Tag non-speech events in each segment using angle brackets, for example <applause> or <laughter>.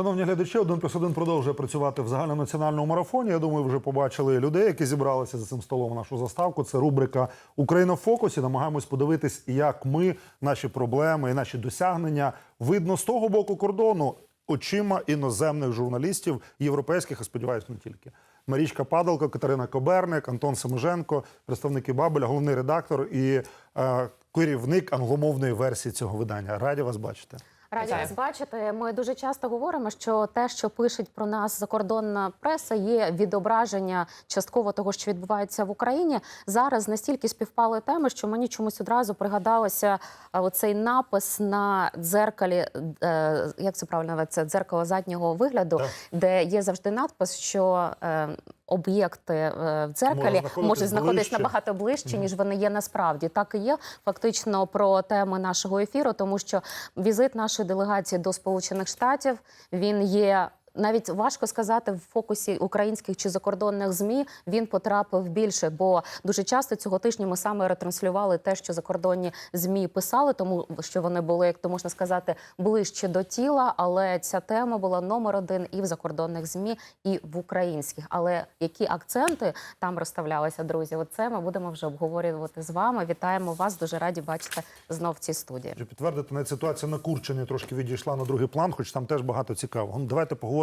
Шановні глядачі, один плюс один продовжує працювати в загальнонаціональному марафоні. Я думаю, вже побачили людей, які зібралися за цим столом нашу заставку. Це рубрика Україна в фокусі. Намагаємось подивитись, як ми, наші проблеми і наші досягнення видно з того боку кордону очима іноземних журналістів, європейських, а сподіваюся, не тільки. Марічка Падалко, Катерина Коберник, Антон Семиженко, представники Бабеля, головний редактор і е, керівник англомовної версії цього видання. Раді вас бачити. Раді вас бачити. Ми дуже часто говоримо, що те, що пишуть про нас закордонна преса, є відображення частково того, що відбувається в Україні. Зараз настільки співпали теми, що мені чомусь одразу пригадалося а, оцей напис на дзеркалі, е, як це правильно називається, дзеркало заднього вигляду, Так. де є завжди надпис, що е, об'єкти е, в дзеркалі можуть знаходитись набагато ближче, ніж вони є насправді. Так і є фактично про теми нашого ефіру, тому що візит нашої делегації до Сполучених Штатів він є. Навіть важко сказати в фокусі українських чи закордонних змі він потрапив більше, бо дуже часто цього тижня ми саме ретранслювали те, що закордонні змі писали, тому що вони були, як то можна сказати, ближче до тіла. Але ця тема була номер один і в закордонних змі, і в українських. Але які акценти там розставлялися, друзі? Оце ми будемо вже обговорювати з вами. Вітаємо вас. Дуже раді бачити знов в цій студії. Підтвердити, навіть ситуація на Курчині трошки відійшла на другий план, хоч там теж багато цікавого. Ну, давайте поговоримо,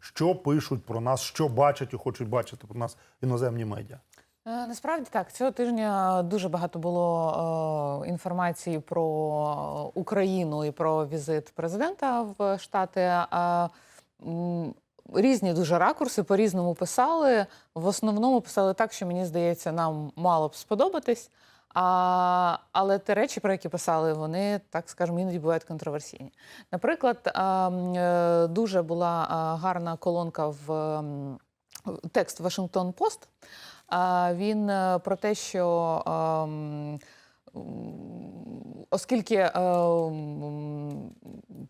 що пишуть про нас, що бачать і хочуть бачити про нас іноземні медіа. Е, Насправді так, цього тижня дуже багато було е, інформації про Україну і про візит президента в Штати. Е, різні дуже ракурси по-різному писали. В основному писали так, що мені здається, нам мало б сподобатись. А, але ті речі, про які писали, вони, так скажемо, іноді бувають контроверсійні. Наприклад, м, е, дуже була гарна колонка в текст Вашингтон Пост. Він е, про те, що м, оскільки, е,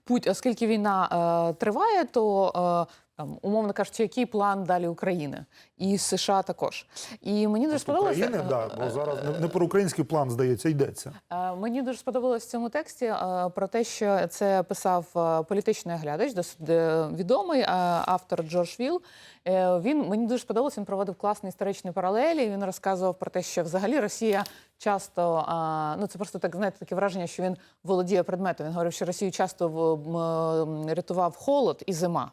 путь, оскільки війна триває, то там, умовно кажучи, який план далі України і США також. І мені дуже сподобалося. України, да, бо зараз не, не про український план, здається, йдеться. Е, Мені дуже сподобалось в цьому тексті е, про те, що це писав е, політичний оглядач, досить е, відомий е, автор Джордж Віл. Е, Він мені дуже сподобалось. Він проводив класні історичні паралелі. Він розказував про те, що взагалі Росія часто ну це просто так знаєте таке враження, що він володіє предметом. Він говорив, що Росію часто рятував холод і зима.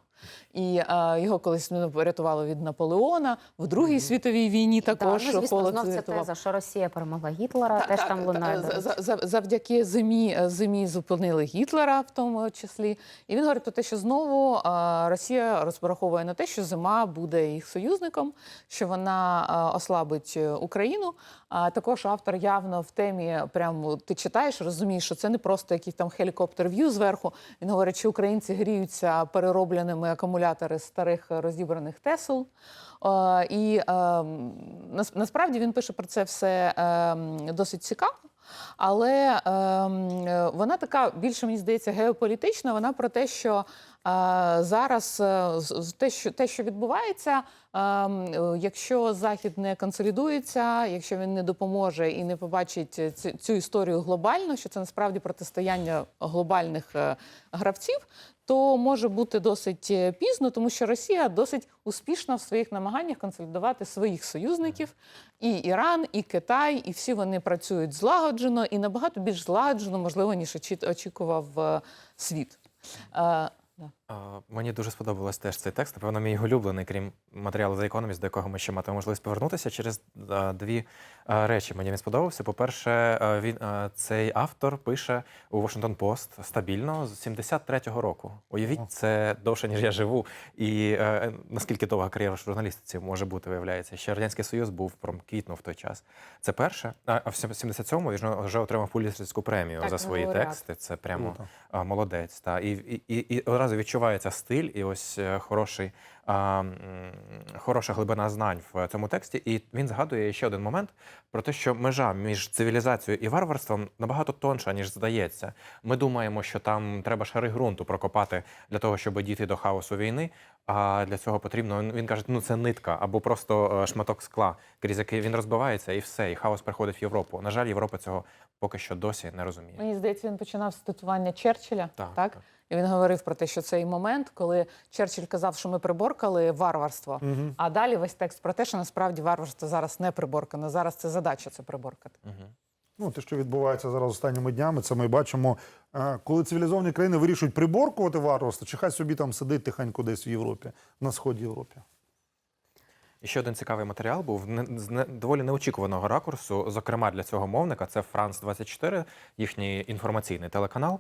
І а, його колись ну, рятувало від Наполеона в Другій світовій війні. Також Так, ну, звісно, знов рятував. теза, що Росія перемогла Гітлера, теж там лунає. за- завдяки зимі, зимі зупинили Гітлера, в тому числі. І він говорить про те, що знову а, Росія розраховує на те, що зима буде їх союзником, що вона а, ослабить е, Україну. А також автор явно в темі, прямо ти читаєш, розумієш, що це не просто якийсь там хелікоптер в'ю зверху. Він говорить, що українці гріються акумулятори старих е, розібраних Тесл. Е, І е, насправді він пише про це все е, досить цікаво. Але е, вона така більше мені здається геополітична. Вона про те, що е, зараз е, те, що те, що відбувається, е, якщо захід не консолідується, якщо він не допоможе і не побачить цю, історію глобально, що це насправді протистояння глобальних гравців. То може бути досить е, пізно, тому що Росія досить успішна в своїх намаганнях консолідувати своїх союзників, і Іран, і Китай, і всі вони працюють злагоджено і набагато більш злагоджено, можливо, ніж очі- очікував е, світ. Е, Мені дуже сподобалось теж цей текст. Напевно, мій улюблений, крім матеріалу The Economist, до якого ми ще матимемо можливість повернутися через дві речі. Мені він сподобався. По-перше, він цей автор пише у Washington Post стабільно з 73-го року. Уявіть, це довше ніж я живу. І е, наскільки довга кар'єра в журналістиці може бути, виявляється. Ще радянський союз був промквітнув в той час. Це перше. А в 77-му він вже- отримав Пуліцерську премію Так, за свої лауреат. тексти. Це прямо Круто. молодець. Та. І, і, і, і одразу відчувається стиль і ось е, хороший, а, хороша глибина знань в цьому тексті. І він згадує ще один момент про те, що межа між цивілізацією і варварством набагато тонша, ніж здається. Ми думаємо, що там треба шари ґрунту прокопати для того, щоб дійти до хаосу війни. А для цього потрібно він- каже, ну це нитка або просто е, шматок скла, крізь який він розбивається, і все, і хаос приходить в Європу. На жаль, Європа цього поки що досі не розуміє. Мені здається, він починав з цитування Черчилля, Так, так, так. І він говорив про те, що цей момент, коли Черчилль казав, що ми приборкали варварство. А далі весь текст про те, що насправді варварство зараз не приборкано. Зараз це задача це приборкати. Ну, те, що відбувається зараз останніми днями, це ми бачимо, е, коли цивілізовані країни вирішують приборкувати варварство, чи хай собі там сидить тихенько десь в Європі, на сході Європі. Ще один цікавий матеріал був з доволі неочікуваного ракурсу. Зокрема, для цього мовника це Франс 24 їхній інформаційний телеканал.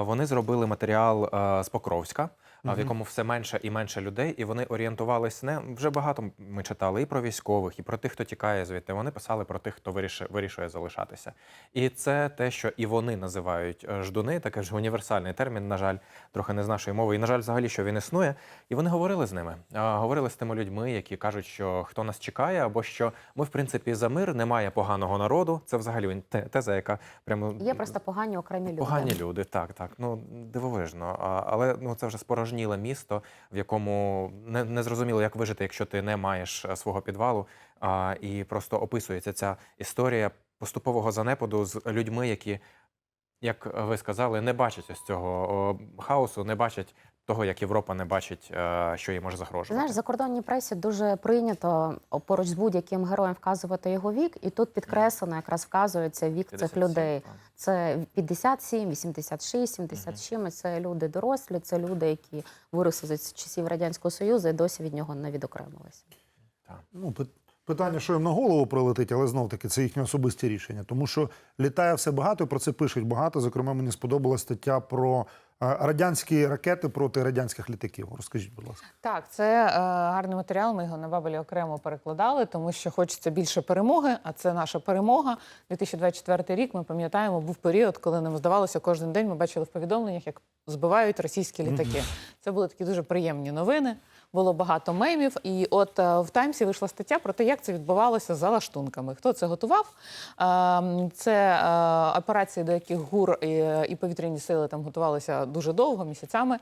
Вони зробили матеріал з Покровська, а, в якому все менше і менше людей, і вони орієнтувались не вже багато. Ми читали і про військових, і про тих, хто тікає звідти. Вони писали про тих, хто вирішує, вирішує залишатися. І це те, що і вони називають е, ждуни, такий ж універсальний термін, на жаль, трохи не з нашої мови. І на жаль, взагалі, що він існує. І вони говорили з ними. Говорили з тими людьми, які кажуть, що хто нас чекає, або що ми, в принципі, за мир, немає поганого народу. Це взагалі те- теза, яка прямо Є просто погані окремі люди. Погані люди, так, так. Ну дивовижно. Але ну це вже спорожніле місто, в якому не, не зрозуміло, як вижити, якщо ти не маєш е, свого підвалу. А, і просто описується ця історія поступового занепаду з людьми, які, як ви сказали, не бачать ось цього хаосу, не бачать того, як Європа не бачить, е, що їй може загрожувати. Знаєш, закордонній пресі дуже прийнято поруч з будь-яким героєм вказувати його вік, і тут підкреслено якраз вказується вік цих 57, людей. так. Це 57, 86, 70 чимось. Це люди дорослі, це люди, які виросли з часів радянського союзу і досі від нього не відокремилися. Ну, питання, що їм на голову прилетить, але знов таки це їхнє особисті рішення. Тому що літає все багато, і про це пишуть багато. Зокрема, мені сподобалась стаття про радянські ракети проти радянських літаків. Розкажіть, будь ласка. Так, це е, гарний матеріал. Ми його на Бабелі окремо перекладали, тому що хочеться більше перемоги. А це наша перемога. 2024 рік. Ми пам'ятаємо, був період, коли нам здавалося, кожен день ми бачили в повідомленнях, як збивають російські літаки. Це були такі дуже приємні новини. Було багато мемів. І от е, в Таймсі вийшла стаття про те, як це відбувалося за лаштунками. Хто це готував? Ем, Це е, операції, до яких ГУР і, повітряні сили там готувалися дуже довго, місяцями.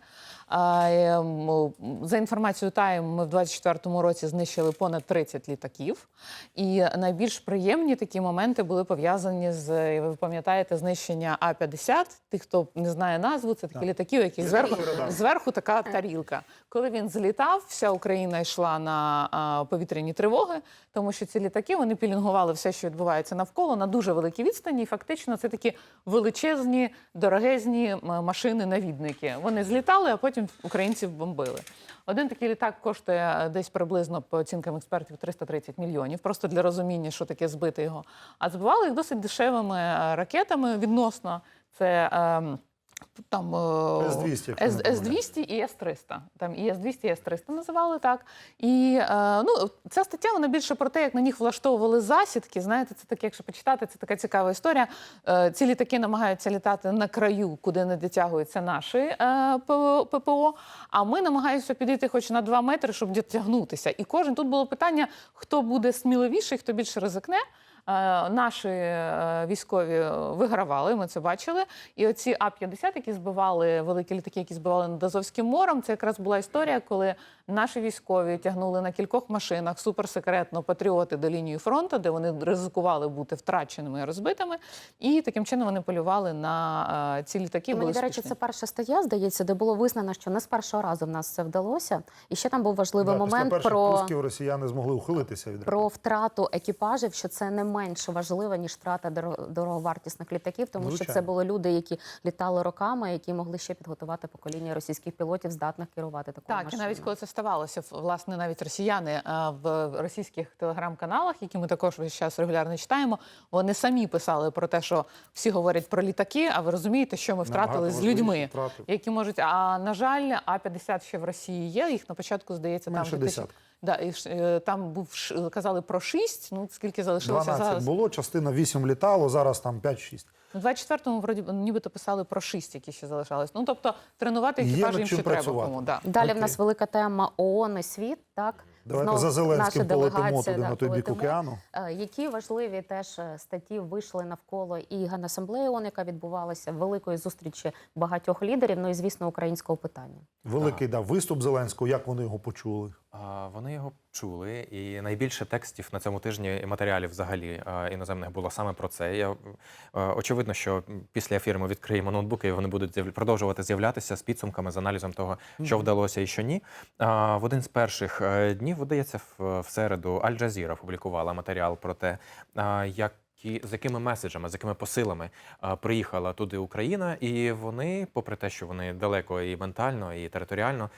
А, ем, За інформацією Тайм, ми в 24-му році знищили понад 30 літаків. І найбільш приємні такі моменти були пов'язані з, ви пам'ятаєте, знищення А-50. Тих, хто не знає назву, це такі літаки, у яких зверху, зверху така тарілка. Коли він злітав, вся Україна йшла на повітряні тривоги, тому що ці літаки вони пілінгували все, що відбувається навколо, на дуже великій відстані. І фактично це такі величезні, дорогезні машини-навідники. Вони злітали, а потім українців бомбили. Один такий літак коштує е, десь приблизно по оцінкам експертів 330 мільйонів, просто для розуміння, що таке збити його. А збивали їх досить дешевими е, ракетами відносно. Це ем, там е, С-200, С- помиляюсь. С-200 і С-300. Там і С-200, і С-300 називали так. І е, ну, ця стаття вона більше про те, як на них влаштовували засідки. Знаєте, це таке, якщо почитати, це така цікава історія. Е, ці літаки намагаються літати на краю, куди не дотягуються наші ППО. А ми намагаємося підійти хоч на 2 метри, щоб дотягнутися. І кожен тут було питання, хто буде сміливіший, хто більше ризикне. Е, Наші е, військові вигравали, ми це бачили. І оці А-50, які збивали великі літаки, які збивали над Азовським морем, це якраз була історія, коли наші військові тягнули на кількох машинах суперсекретно патріоти до лінії фронту, де вони ризикували бути втраченими і розбитими. І таким чином вони полювали на е, ці літаки. Мені, були до речі, це перша стаття, здається, де було визнано, що не з першого разу в нас це вдалося. І ще там був важливий Да, момент про, пусків росіяни змогли ухилитися від про втрату екіпажів, що це не менш важливо, ніж втрата дороговартісних літаків, тому що це були люди, які літали роками, які могли ще підготувати покоління російських пілотів, здатних керувати такою Так, і навіть коли це ставалося, власне, навіть росіяни е, в російських телеграм-каналах, які ми також весь час регулярно читаємо, вони самі писали про те, що всі говорять про літаки, а ви розумієте, що ми втратили Набагато з людьми, які можуть. А на жаль, А-50 ще в Росії є. Їх на початку здається Менше там десятка. Да, і е, там був казали про 6, Ну скільки залишилося 12 зараз? було, частина 8 літало, зараз там 5-6. У 24-му вроді нібито писали про 6, які ще залишались. Ну тобто тренувати екіпаж їм ще треба кому. Да. Далі Окей. в нас велика тема ООН і світ. Так Давайте Знов за Зеленським наша полетимо туди да, на той бік океану. Е, Які важливі теж е, статті вийшли навколо і Генасамблеї ООН, яка відбувалася великої зустрічі багатьох лідерів, ну і звісно українського питання. Великий да, виступ Зеленського, як вони його почули. Вони його чули, і найбільше текстів на цьому тижні і матеріалів взагалі іноземних було саме про це. Я, очевидно, що після ефіру ми відкриємо ноутбуки, і вони будуть продовжувати з'являтися з підсумками, з аналізом того, що вдалося і що ні. В один з перших е, днів, видається, в, середу Аль Джазіра опублікувала матеріал про те, як які, з якими меседжами, з якими посилами а, приїхала туди Україна, і вони, попри те, що вони далеко і ментально, і територіально.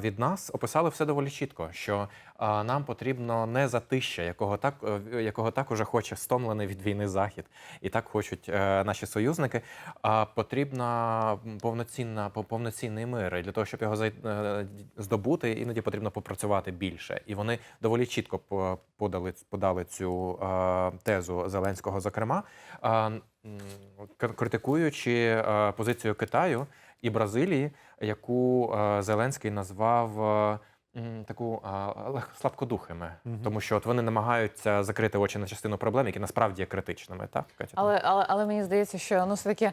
Від нас описали все доволі чітко, що нам потрібно не затища, якого так е, якого так уже хоче стомлений від війни захід, і так хочуть е, наші союзники. А потрібна повноцінна по- повноцінний мир. І для того, щоб його е, здобути, іноді потрібно попрацювати більше. І вони доволі чітко по- подали подали цю тезу Зеленського, зокрема, критикуючи позицію Китаю і Бразилії, яку е, Зеленський назвав. е, Таку а, лег- слабкодухими, тому що от вони намагаються закрити очі на частину проблем, які насправді є критичними. Так, Катя? Але, але, але мені здається, що ну все таки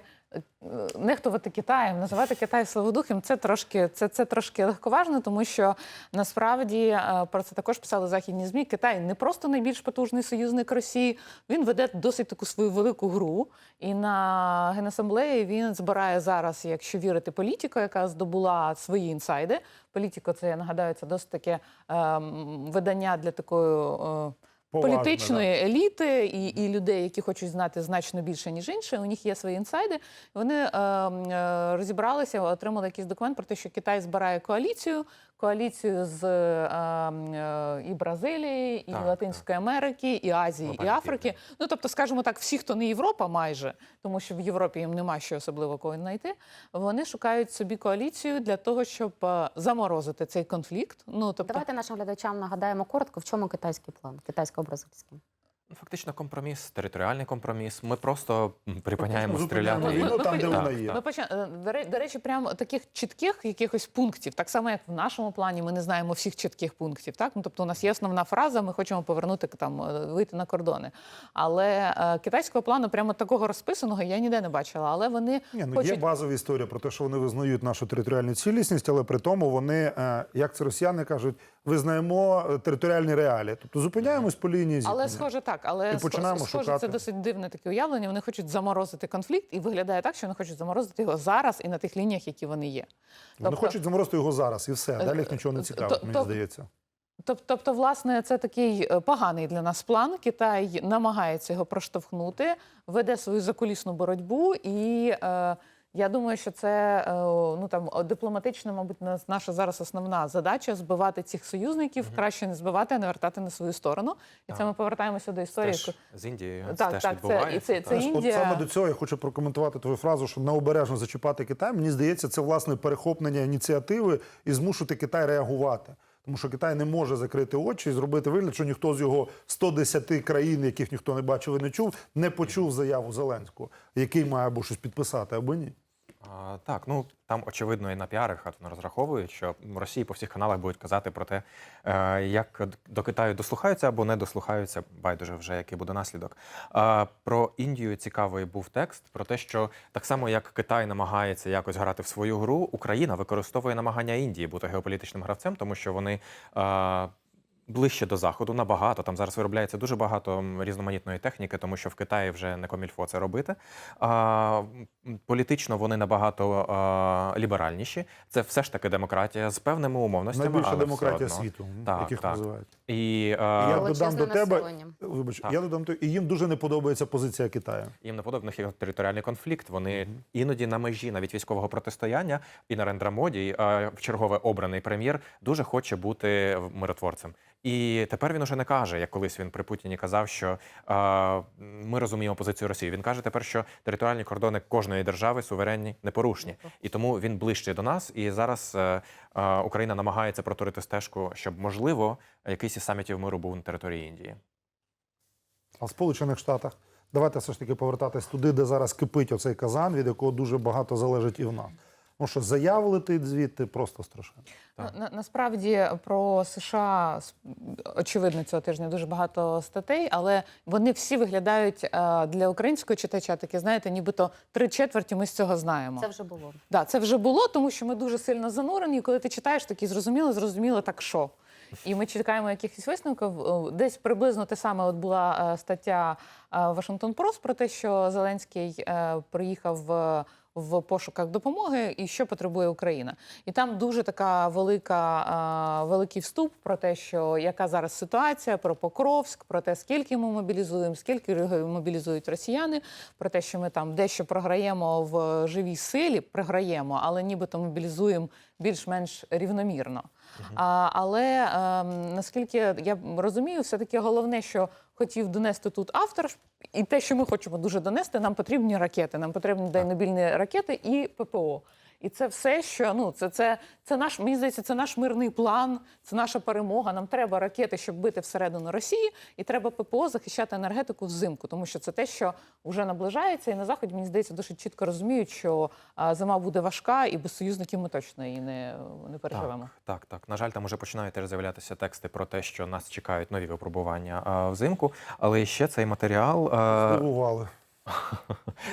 нехтувати Китаєм, називати Китай славодухим, це трошки це, це трошки легковажно, тому що насправді е, про це також писали західні змі. Китай не просто найбільш потужний союзник Росії, він веде досить таку свою велику гру. І на генасамблеї він збирає зараз, якщо вірити політику, яка здобула свої інсайди. Політико, це я нагадаю, це досить таке ем, видання для такої. е, Політичної еліти і, і людей, які хочуть знати значно більше ніж інші. У них є свої інсайди. Вони е, е, розібралися, отримали якийсь документ про те, що Китай збирає коаліцію, коаліцію з е, е, і Бразилії, і Так, Латинської Америки, і Азії, і Африки. Ну тобто, скажімо так, всі, хто не Європа, майже тому, що в Європі їм нема що особливо кого знайти. Вони шукають собі коаліцію для того, щоб е, заморозити цей конфлікт. Ну тобто, Давайте нашим глядачам нагадаємо коротко, в чому китайський план, китайсько-бразильський. Фактично компроміс, територіальний компроміс. Ми просто припиняємо стріляти. війну Ми- там, де вона є. Ми поча... е, до речі, прямо таких чітких якихось пунктів, так само як в нашому плані, ми не знаємо всіх чітких пунктів. Так, ну тобто, у нас є основна фраза, ми хочемо повернути там е, вийти на кордони. Але е, китайського плану прямо такого розписаного я ніде не бачила. Але вони Ні, ну хочуть є базова історія про те, що вони визнають нашу територіальну цілісність, але при тому вони, е, як це росіяни кажуть, визнаємо е, територіальні реалії. Тобто зупиняємось по лінії зіткнення. Але схоже так, але І починаємо схоже, шукати. це досить дивне таке уявлення. Вони хочуть заморозити конфлікт, і виглядає так, що вони хочуть заморозити його зараз і на тих лініях, які вони є. Вони Тобто- хочуть заморозити його зараз, і все. Далі їх нічого не Е, цікавить, мені здається. Тоб- Тобто, власне, це такий е, поганий для нас план. Китай намагається його проштовхнути, веде свою закулісну боротьбу, і е, я думаю, що це е, ну там дипломатично, мабуть, наша зараз основна задача збивати цих союзників, краще не збивати, а не вертати на свою сторону. І це ми повертаємося до історії. Теж з Індією Так, теж так, це- і це- так. це Індія- От саме до цього я хочу прокоментувати твою фразу, що необережно зачіпати Китай. Мені здається, це власне перехоплення ініціативи і змушувати Китай реагувати. Тому що Китай не може закрити очі і зробити вигляд, що ніхто з його 110 країн, яких ніхто не бачив і не чув, не почув заяву Зеленського, який має або щось підписати, або ні. Так, ну там очевидно і на піарах вони розраховують, що Росії по всіх каналах будуть казати про те, е, як до Китаю дослухаються або не дослухаються, байдуже вже який буде наслідок. Про Індію цікавий був текст про те, що так само як Китай намагається якось грати в свою гру, Україна використовує намагання Індії бути геополітичним гравцем, тому що вони. Ближче до заходу набагато там зараз виробляється дуже багато різноманітної техніки, тому що в Китаї вже не комільфо це робити. А, політично вони набагато а, ліберальніші. Це все ж таки демократія з певними умовностями. Найбільша але все демократія одно. світу, Так, яких так. називають. І І а, я додам до тебе, вибач, Так. я додам то, і їм дуже не подобається позиція Китаю. їм не подобається їх територіальний конфлікт. Вони іноді на межі навіть військового протистояння. І Нарендра Моді, в чергове обраний прем'єр, дуже хоче бути миротворцем. І тепер він уже не каже, як колись він при Путіні казав, що а, ми розуміємо позицію Росії. Він каже тепер, що територіальні кордони кожної держави суверенні, непорушні, і тому він ближче до нас. І зараз е, е, Україна намагається проторити стежку, щоб можливо якийсь із самітів миру був на території Індії. А в Сполучених Штатах давайте все ж таки повертатись туди, де зараз кипить оцей казан, від якого дуже багато залежить і в нас. Тому що заяв летить звідти просто страшенно. Так. Ну, на, насправді про США с- очевидно цього тижня дуже багато статей, але вони всі виглядають е, для українського читача такі, знаєте, нібито три четверті ми з цього знаємо. Це вже було. Да, це вже було, тому що ми дуже сильно занурені. І коли ти читаєш, такі зрозуміло, зрозуміло, так що. і ми чекаємо якихось висновків. Десь приблизно те саме от була е, стаття Вашингтон Пост про те, що Зеленський е, приїхав в. В пошуках допомоги і що потребує Україна, і там дуже така велика, е, великий вступ про те, що яка зараз ситуація, про Покровськ, про те, скільки ми мобілізуємо, скільки мобілізують росіяни, про те, що ми там дещо програємо в живій силі, програємо, але нібито мобілізуємо більш-менш рівномірно. А, але ем, наскільки я розумію, все таки головне, що хотів донести тут автор, і те, що ми хочемо дуже донести, нам потрібні ракети. Нам потрібні дальнобільні ракети і ППО. І це все, що ну це, це, це наш мені здається, це наш мирний план, це наша перемога. Нам треба ракети, щоб бити всередину Росії, і треба ППО захищати енергетику взимку, тому що це те, що вже наближається, і на заході мені здається досить чітко розуміють, що а, зима буде важка, і без союзників ми точно її не, не переживемо. Так, так, так. На жаль, там уже починають теж з'являтися тексти про те, що нас чекають нові випробування а, взимку. Але ще цей матеріал а, Здивували.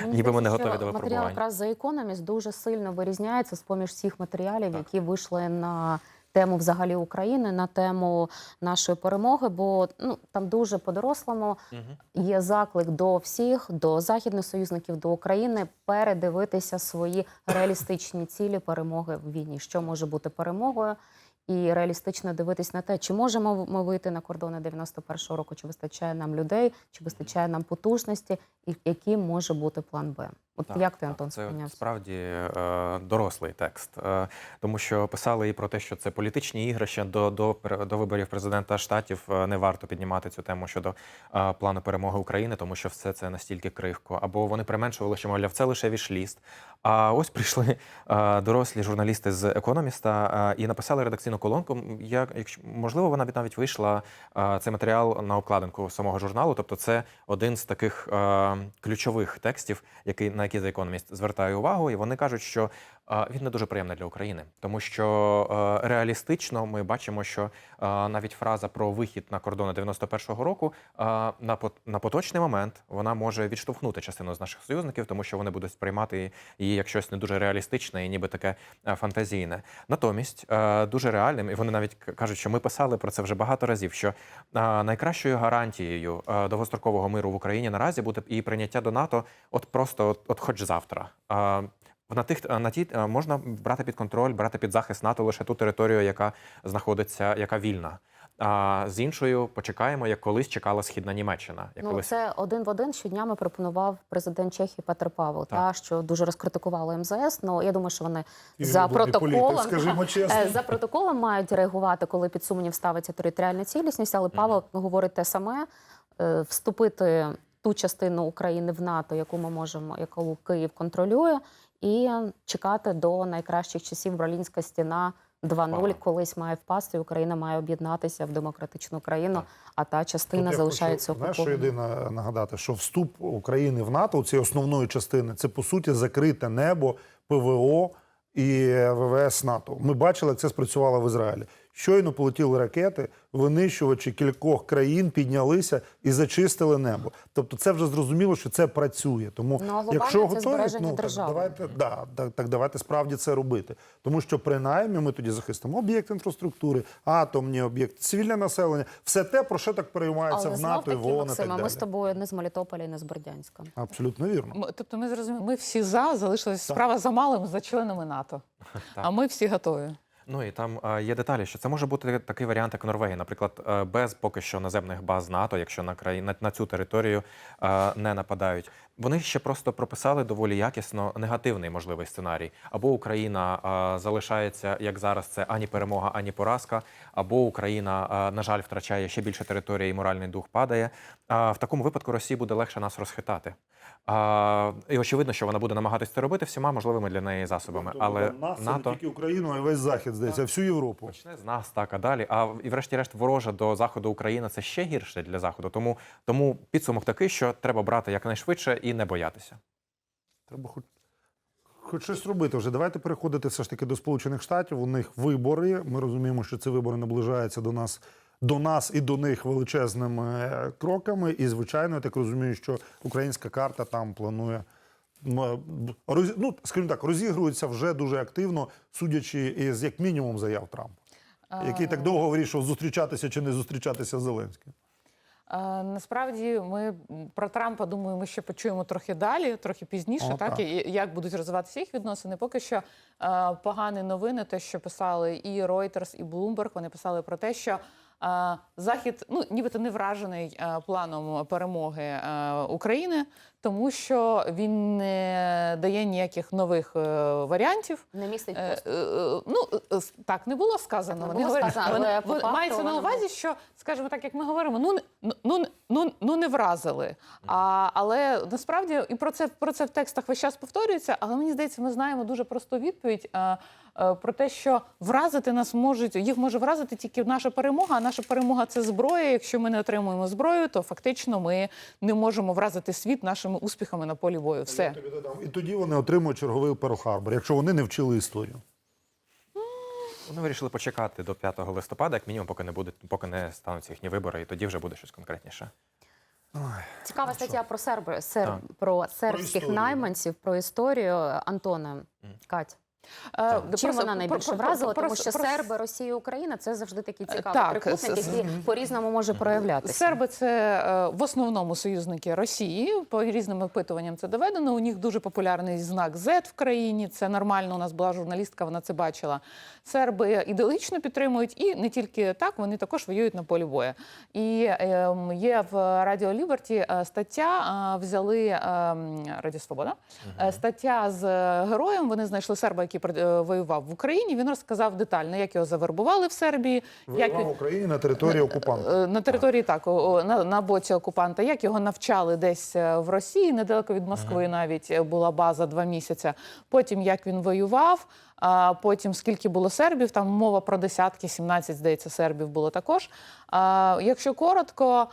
Ніби ми не готові до Матеріал якраз за Economist дуже сильно вирізняється з поміж всіх матеріалів, Так. які вийшли на тему взагалі України, на тему нашої перемоги. Бо ну там дуже по-дорослому Мгм. є заклик до всіх, до західних союзників, до України передивитися свої реалістичні цілі перемоги в війні. Що може бути перемогою? І реалістично дивитись на те, чи можемо ми вийти на кордони 91-го року, чи вистачає нам людей, чи вистачає нам потужності, і який може бути план Б. От Так, як ти, так, Антон, це сприйняв? справді е, дорослий текст, е, тому що писали і про те, що це політичні ігрища до, до, до виборів президента штатів. е, не варто піднімати цю тему щодо е, плану перемоги України, тому що все це настільки крихко. Або вони применшували, що мовляв, це лише вішліст. А ось прийшли е, дорослі журналісти з економіста е, і написали редакційну колонку. Я, якщо можливо, вона навіть вийшла е, цей матеріал на обкладинку самого журналу. Тобто, це один з таких е, ключових текстів, який на який The Economist звертає увагу, і вони кажуть, що він не дуже приємний для України, тому що е, реалістично ми бачимо, що е, навіть фраза про вихід на кордони 91-го року е, на пот- на поточний момент вона може відштовхнути частину з наших союзників, тому що вони будуть сприймати її як щось не дуже реалістичне і ніби таке фантазійне. Натомість дуже реальним, і вони навіть кажуть, що ми писали про це вже багато разів. Що найкращою гарантією довгострокового миру в Україні наразі буде і прийняття до НАТО, от просто от, от хоч завтра. Е, на тих на ті е, можна брати під контроль, брати під захист НАТО лише ту територію, яка знаходиться, яка вільна. А з іншою почекаємо, як колись чекала східна Німеччина. Як Ну, колись це один в один щоднями пропонував президент Чехії Петр Павел, Так. та що дуже розкритикувало МЗС. Ну я думаю, що вони І за він політик, протоколом <laughs> чесно. Е, за протоколом мають реагувати, коли під сумнів ставиться територіальна цілісність. Але Павел говорить те саме: е, вступити ту частину України в НАТО, яку ми можемо, яку Київ контролює, і чекати до найкращих часів Берлінська стіна. 2-0 колись має впасти, і Україна має об'єднатися в демократичну країну, Так. а та частина Тут залишається знаєш, що єдине нагадати, що вступ України в НАТО, цієї основної частини, це по суті закрите небо ПВО і ВВС НАТО. Ми бачили, як це спрацювало в Ізраїлі. Щойно полетіли ракети, винищувачі кількох країн піднялися і зачистили небо. Тобто, це вже зрозуміло, що це працює. Тому, Ну, а якщо це готові, ну, так, давайте да, так, так давайте справді це робити. Тому що принаймні ми тоді захистимо об'єкт інфраструктури, атомні об'єкти, цивільне населення, все те, про що так переймається Але в НАТО і в ООН і так далі. ми з тобою не з Мелітополя і не з Бердянська. Абсолютно вірно. М- Тобто ми зрозуміли, ми всі за залишилась справа за малим за членами НАТО. <laughs> А ми всі готові. Ну і там е, є деталі, що це може бути такий варіант, як у Норвегії, наприклад, е, без поки що наземних баз НАТО, якщо на краї на, на цю територію е, не нападають. Вони ще просто прописали доволі якісно негативний можливий сценарій. Або Україна е, залишається як зараз, це ані перемога, ані поразка, або Україна, е, на жаль, втрачає ще більше території, і моральний дух падає. А в такому випадку Росії буде легше нас розхитати. А, і очевидно, що вона буде намагатися це робити всіма можливими для неї засобами. Але нас НАТО не тільки Україну, а й весь захід здається, всю Європу. Почне з нас, так, а далі. А і врешті-решт ворожа до заходу Україна це ще гірше для заходу. Тому, тому підсумок такий, що треба брати якнайшвидше і не боятися. Треба хоч, хоч щось робити вже. Давайте переходити все ж таки до Сполучених Штатів. У них вибори. Ми розуміємо, що ці вибори наближаються до нас. До нас і до них величезними е, кроками. І, звичайно, я так розумію, що українська карта там планує ну, скажімо так, розігрується вже дуже активно, судячи із як мінімум заяв Трампа. який так довго вирішував зустрічатися чи не зустрічатися з Зеленським. Е, Насправді ми про Трампа думаю, ми ще почуємо трохи далі, трохи пізніше, О, так, так. і як будуть розвиватися їх відносини. Поки що е, погані новини, те, що писали і Reuters, і Bloomberg, вони писали про те, що. е, Захід, ну нібито не вражений е, планом перемоги е, України, тому що він не дає ніяких нових е, варіантів. Не містить Е, е, е, Ну так не було сказано. Так не Вони було сказано, вони- але по факту мається на воно увазі, що, скажімо так, як ми говоримо, ну ну, ну, ну, не вразили. А, але насправді і про це про це в текстах весь час повторюється. Але мені здається, ми знаємо дуже просту відповідь про те, що вразити нас можуть, їх може вразити тільки наша перемога. А наша перемога це зброя. Якщо ми не отримуємо зброю, то фактично ми не можемо вразити світ нашими успіхами на полі бою. Все. Я тобі додам. І тоді вони отримують черговий Перл-Харбор, якщо вони не вчили історію. Вони вирішили почекати до 5 листопада, як мінімум, поки не буде, поки не стануться їхні вибори, і тоді вже буде щось конкретніше. Цікава стаття про серби, сер, про сербських про найманців, про історію Антона. Кать. Е, Чим просто вона найбільше вразила? Тому що серби, Росія, і Україна це завжди такий цікавий так, трикутник, який по-різному може проявлятися. Серби це е, в основному союзники Росії. По різним опитуванням це доведено. У них дуже популярний знак Z в країні. Це нормально. У нас була журналістка, вона це бачила. Серби ідеологічно підтримують, і не тільки так, вони також воюють на полі бою. І ем, є в Радіо Ліберті е, стаття. Взяли ем, Радіо Свобода. Стаття з героєм. Вони знайшли серба, який е, воював в Україні. Він розказав детально, як його завербували в Сербії. як Воював в Україні на території окупанта. Е, На території так, на, на боці окупанта. Як його навчали десь е, в Росії, недалеко від Москви навіть була база два місяці. Потім як він воював, а потім скільки було сербів, там мова про десятки, 17, здається, сербів було також. А, якщо коротко,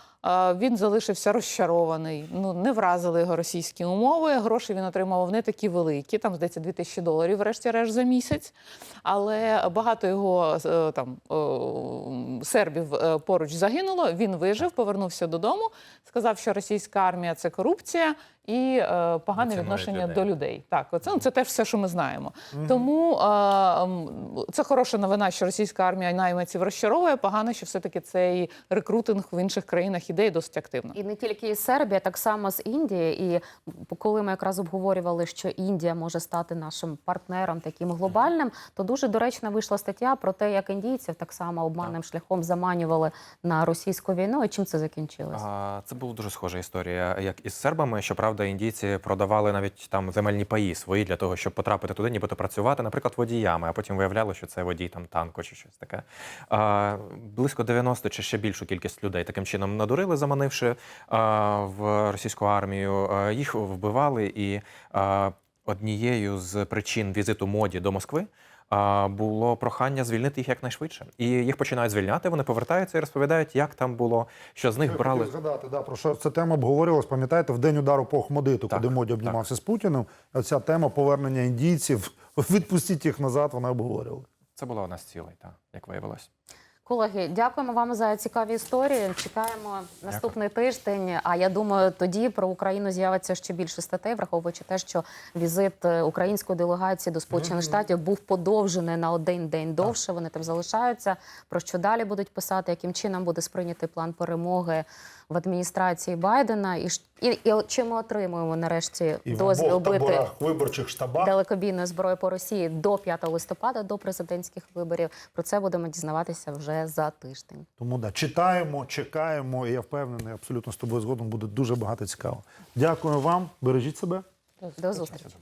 він залишився розчарований. Ну не вразили його російські умови. Гроші він отримав не такі великі, там здається 2000 доларів, врешті-решт за місяць. Але багато його е, там сербів е, поруч загинуло. Він вижив, повернувся додому, сказав, що російська армія це корупція і е, погане Не відношення людей. до людей. Так, оце ну, це теж все, що ми знаємо. Тому е, це хороша новина, що російська армія найманців розчаровує. Погано, що все-таки цей рекрутинг в інших країнах іде досить активно. І не тільки із Сербія, так само з Індії. І коли ми якраз обговорювали, що Індія може стати нашим партнером таким глобальним, то дуже доречно вийшла стаття про те, як індійців так само обманним шляхом заманювали на російську війну. І чим це закінчилось? А, Це була дуже схожа історія, як із сербами. Щоправда, індійці продавали навіть там земельні паї свої для того, щоб потрапити туди, нібито працювати, наприклад, водіями, а потім виявляли, що це водій там танку чи щось таке. А, близько 90 чи ще більшу кількість людей таким чином надурили, заманивши а, в російську армію. А, їх вбивали, і а, однією з причин візиту моді до Москви. Було прохання звільнити їх якнайшвидше, і їх починають звільняти. Вони повертаються і розповідають, як там було, що з них Я брали. згадати, да, про що ця тема обговорювалась, пам'ятаєте, в день удару по Охмадиту, куди коли Моді обнімався з Путіним. Оця тема повернення індійців, <laughs> відпустіть їх назад, вона обговорювала. Це була одна з цілей, так, як виявилось. Колеги, дякуємо вам за цікаві історії. Чекаємо наступний тиждень. А я думаю, тоді про Україну з'явиться ще більше статей, враховуючи те, що візит е, української делегації до Сполучених Штатів був подовжений на один день довше. Вони там залишаються. Про що далі будуть писати, яким чином буде сприйнятий план перемоги в адміністрації Байдена, і і, і чи ми отримуємо нарешті І дозвіл обох бити виборчих штабах. далекобійної зброї по Росії до 5 листопада, до президентських виборів. Про це будемо дізнаватися вже за тиждень. Тому да, читаємо, чекаємо, і я впевнений, абсолютно з тобою згодом буде дуже багато цікаво. Дякую вам, бережіть себе. До зустрічі.